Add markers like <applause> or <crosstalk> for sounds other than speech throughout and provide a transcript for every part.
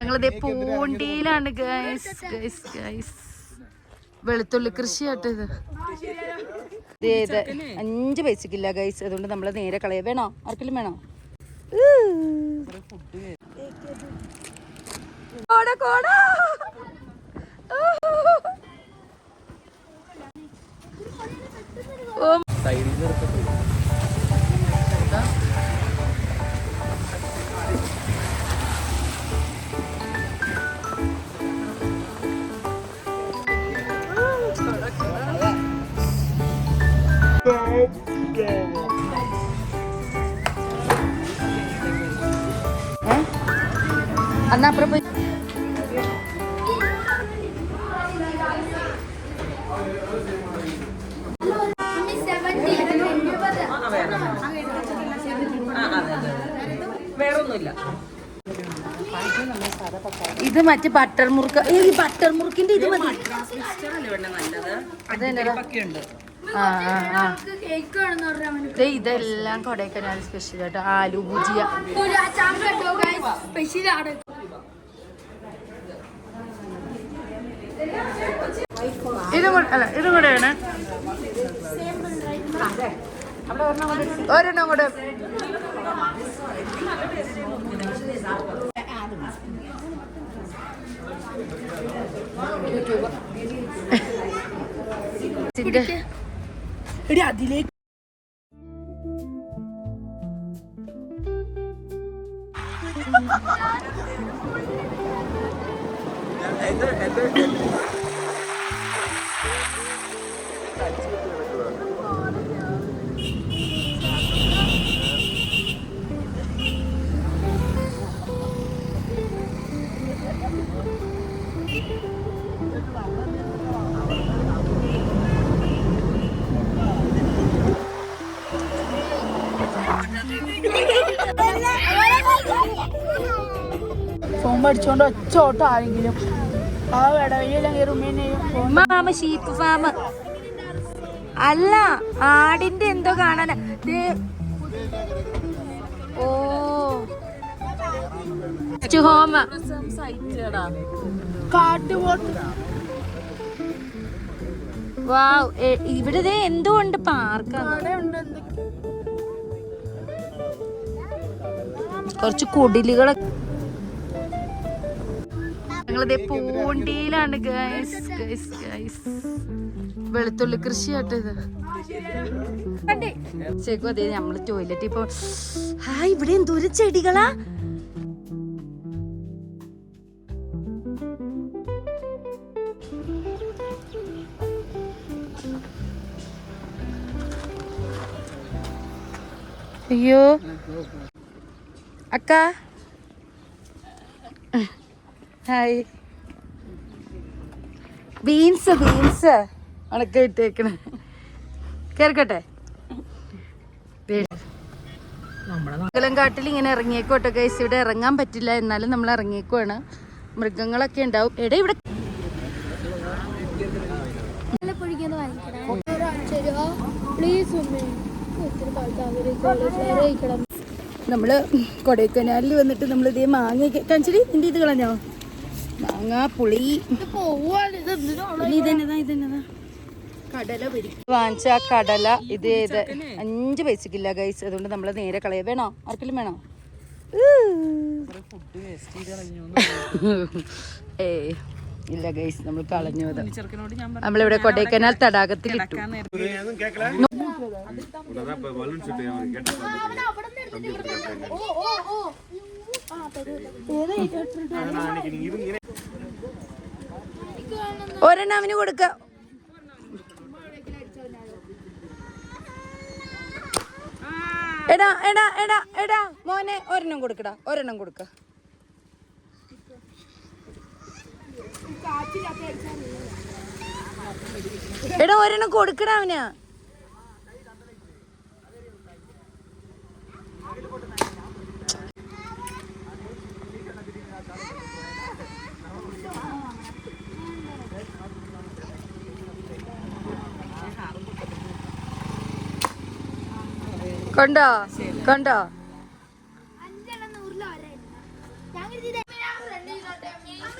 ഞങ്ങളിതേ പൂണ്ടിയിലാണ് guys guys guys വെളുത്തുള്ളി കൃഷിയാട്ടോ ഇത്. ഇത് അഞ്ച് പൈസക്കില്ല ഗൈസ് അതുകൊണ്ട് നമ്മൾ നേരെ കളയ. വേണോ? ആർക്കെങ്കിലും വേണോ. കോട കോട. ഓ ഏ? അന്നാ അപ്പുറം പോയി വേറൊന്നുമില്ല ഇത് മറ്റേ ബട്ടർ മുറുക്ക്. ഈ ബട്ടർ മുറുക്കിന്റെ ഇത് മതി. ഇതെല്ലാം കൊടൈക്കനാൽ സ്പെഷ്യൽ ആയിട്ട് ആലു ഭുജിയ. സ്പെഷ്യലാണ് ഇതും കൂടെ അല്ല ഇതും കൂടെ വേണേ ഒരെണ്ണം കൂടെ അതിലേക്ക് എടി അതിലേക്ക് ഒച്ച ഓട്ടം ആരെങ്കിലും ആ ഇടവഴിയെല്ലാം കയറി ഉമ്മേനെയും ഫോൺ ഷീപ്പ് ഫാം. അല്ല ആടിന്റെ എന്തോ കാണാന. ഓ. ഹോമ വാവ്. ഇവിടെ എന്തോ ഉണ്ട് എന്തൊക്കെ? കുറച്ച് കുടിലുകളൊക്കെ. ഞങ്ങളിതേ പൂണ്ടിയിലാണ് ഗൈസ് ഗൈസ് ഗൈസ് വെളുത്തുള്ളി കൃഷിയാട്ടോ ഇത്. ചേക്കും അതെ നമ്മൾ ടോയ്ലറ്റ് ഇപ്പൊ ആ ഇവിടെ എന്തോരം ചെടികളാ? അയ്യോ. അക്ക. ഹായ് ബീൻസ് ബീൻസ് ഉണക്ക ഇട്ടേക്കണ. കേൾക്കട്ടെ? മംഗലം കാട്ടിൽ ഇങ്ങനെ ഇറങ്ങിയേക്കോട്ടെ ഗൈസ് ഇവിടെ ഇറങ്ങാൻ പറ്റില്ല. എന്നാലും നമ്മൾ ഇറങ്ങിയേക്കുവാണ്. മൃഗങ്ങളൊക്കെ ഉണ്ടാവും. എടാ ഇവിടെ നമ്മൾ കൊടൈക്കനാലിൽ വന്നിട്ട് നമ്മൾ ഇതേ മാങ്ങ കാണിച്ചിട്ട് നിന്റെ ഇത് കളഞ്ഞോ? വാങ്ങിച്ച കടല ഇത് ഏത്? അഞ്ച് പൈസക്കില്ല ഗൈസ് അതുകൊണ്ട് നമ്മൾ നേരെ കളയ. വേണോ? ആർക്കെങ്കിലും വേണോ? <laughs> ഏ ഇല്ല ഗൈസ് നമ്മൾ കളഞ്ഞു അത്. നമ്മളിവിടെ കൊടൈക്കനാൽ തടാകത്തിൽ ഇട്ടു. ഏതാ ഒരെണ്ണം അവന് കൊടുക്ക. എടാ എടാ എടാ എടാ മോനെ ഒരെണ്ണം കൊടുക്കടാ ഒരെണ്ണം കൊടുക്ക. എടാ ഒരെണ്ണം കൊടുക്കടാ അവന്.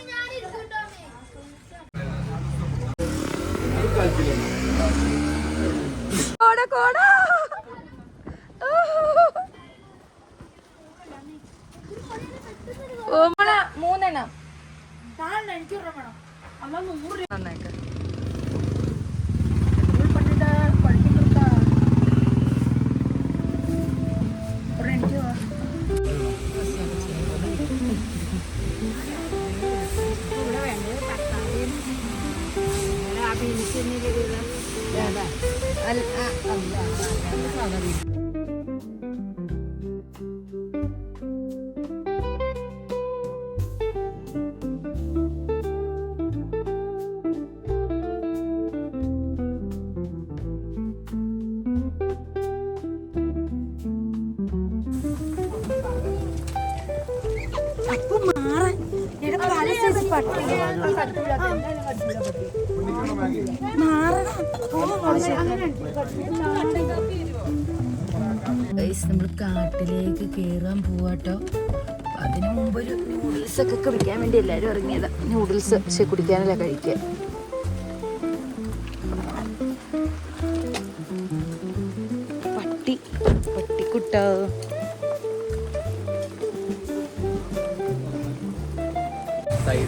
ഞാൻ ഇരിക്കൂട്ടോ കോട കോട. ഓമള മൂന്നെണ്ണം. നാലെണ്ണം എനിക്ക് നന്നായിട്ട് അല്ല അല്ല നമ്മൾ കാട്ടിലേക്ക് കേറാൻ പോവാട്ടോ. അതിനു മുമ്പ് ഒരു നൂഡിൽസ് ഒക്കെ കുടിക്കാൻ വേണ്ടി എല്ലാവരും ഇറങ്ങിയതാ. നൂഡിൽസ് പക്ഷെ കുടിക്കാനല്ല കഴിക്കുക. പട്ടി പട്ടിക്കുട്ട.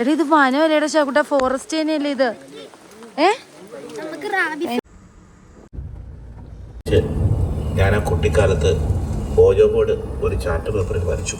എടാ ഇത് വനമല്ലേടാ ചാക്കുട്ട ഫോറസ്റ്റ് തന്നെയല്ലേ ഇത്? ഏ? നമുക്ക് റാബി ഞാൻ ആ കുട്ടിക്കാലത്ത് ഓജോ ബോർഡ് ഒരു ചാർട്ട് പേപ്പറിൽ വരച്ചു.